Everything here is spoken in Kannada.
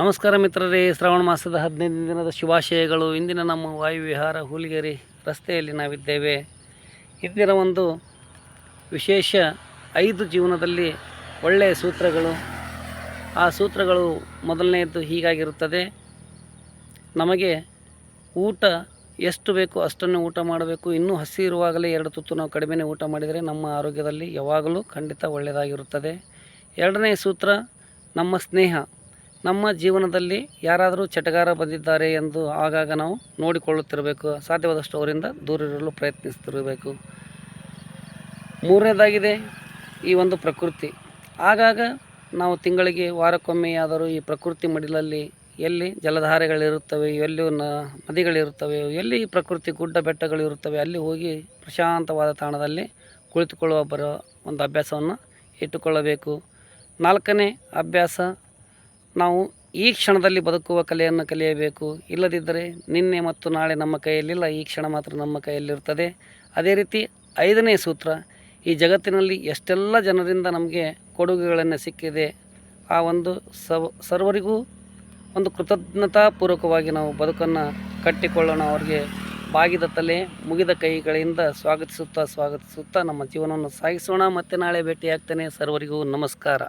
ನಮಸ್ಕಾರ ಮಿತ್ರರೇ, ಶ್ರಾವಣ ಮಾಸದ ಹದಿನೈದು ದಿನದ ಶುಭಾಶಯಗಳು. ಇಂದಿನ ನಮ್ಮ ವಾಯುವಿಹಾರ ಹೂಲಿಗೆರೆ ರಸ್ತೆಯಲ್ಲಿ ನಾವಿದ್ದೇವೆ. ಇಂದಿನ ಒಂದು ವಿಶೇಷ ಐದು ಜೀವನದಲ್ಲಿ ಒಳ್ಳೆಯ ಸೂತ್ರಗಳು. ಆ ಸೂತ್ರಗಳು ಮೊದಲನೆಯದ್ದು ಹೀಗಾಗಿರುತ್ತದೆ. ನಮಗೆ ಊಟ ಎಷ್ಟು ಬೇಕು ಅಷ್ಟನ್ನು ಊಟ ಮಾಡಬೇಕು. ಇನ್ನೂ ಹಸಿ ಇರುವಾಗಲೇ ಎರಡು ತುತ್ತು ನಾವು ಕಡಿಮೆನೇ ಊಟ ಮಾಡಿದರೆ ನಮ್ಮ ಆರೋಗ್ಯದಲ್ಲಿ ಯಾವಾಗಲೂ ಖಂಡಿತ ಒಳ್ಳೆಯದಾಗಿರುತ್ತದೆ. ಎರಡನೇ ಸೂತ್ರ, ನಮ್ಮ ಸ್ನೇಹ. ನಮ್ಮ ಜೀವನದಲ್ಲಿ ಯಾರಾದರೂ ಚಟಗಾರ ಬಂದಿದ್ದಾರೆ ಎಂದು ಆಗಾಗ ನಾವು ನೋಡಿಕೊಳ್ಳುತ್ತಿರಬೇಕು. ಸಾಧ್ಯವಾದಷ್ಟು ಅವರಿಂದ ದೂರ ಇರಲು ಪ್ರಯತ್ನಿಸ್ತಿರಬೇಕು ಮೂರನೇದಾಗಿದೆ ಈ ಒಂದು ಪ್ರಕೃತಿ. ಆಗಾಗ ನಾವು ತಿಂಗಳಿಗೆ ವಾರಕ್ಕೊಮ್ಮೆಯಾದರೂ ಈ ಪ್ರಕೃತಿ ಮಡಿಲಲ್ಲಿ ಎಲ್ಲಿ ಜಲಧಾರೆಗಳಿರುತ್ತವೆ, ಎಲ್ಲಿ ನ ನದಿಗಳಿರುತ್ತವೆ, ಎಲ್ಲಿ ಪ್ರಕೃತಿ ಗುಡ್ಡ ಬೆಟ್ಟಗಳಿರುತ್ತವೆ, ಅಲ್ಲಿ ಹೋಗಿ ಪ್ರಶಾಂತವಾದ ತಾಣದಲ್ಲಿ ಕುಳಿತುಕೊಳ್ಳುವ ಬರೋ ಒಂದು ಅಭ್ಯಾಸವನ್ನು ಇಟ್ಟುಕೊಳ್ಳಬೇಕು. ನಾಲ್ಕನೇ ಅಭ್ಯಾಸ ನಾವು ಈ ಕ್ಷಣದಲ್ಲಿ ಬದುಕುವ ಕಲೆಯನ್ನು ಕಲಿಯಬೇಕು. ಇಲ್ಲದಿದ್ದರೆ ನಿನ್ನೆ ಮತ್ತು ನಾಳೆ ನಮ್ಮ ಕೈಯಲ್ಲಿಲ್ಲ, ಈ ಕ್ಷಣ ಮಾತ್ರ ನಮ್ಮ ಕೈಯಲ್ಲಿರ್ತದೆ ಅದೇ ರೀತಿ ಐದನೇ ಸೂತ್ರ, ಈ ಜಗತ್ತಿನಲ್ಲಿ ಎಷ್ಟೆಲ್ಲ ಜನರಿಂದ ನಮಗೆ ಕೊಡುಗೆಗಳನ್ನು ಸಿಕ್ಕಿದೆ, ಆ ಒಂದು ಸವ, ಸರ್ವರಿಗೂ ಒಂದು ಕೃತಜ್ಞತಾಪೂರ್ವಕವಾಗಿ ನಾವು ಬದುಕನ್ನು ಕಟ್ಟಿಕೊಳ್ಳೋಣ. ಅವರಿಗೆ ಬಾಗಿದ ತಲೆ, ಮುಗಿದ ಕೈಗಳಿಂದ ಸ್ವಾಗತಿಸುತ್ತಾ ಸ್ವಾಗತಿಸುತ್ತಾ ನಮ್ಮ ಜೀವನವನ್ನು ಸಾಗಿಸೋಣ. ಮತ್ತೆ ನಾಳೆ ಭೇಟಿಯಾಗ್ತೇನೆ. ಸರ್ವರಿಗೂ ನಮಸ್ಕಾರ.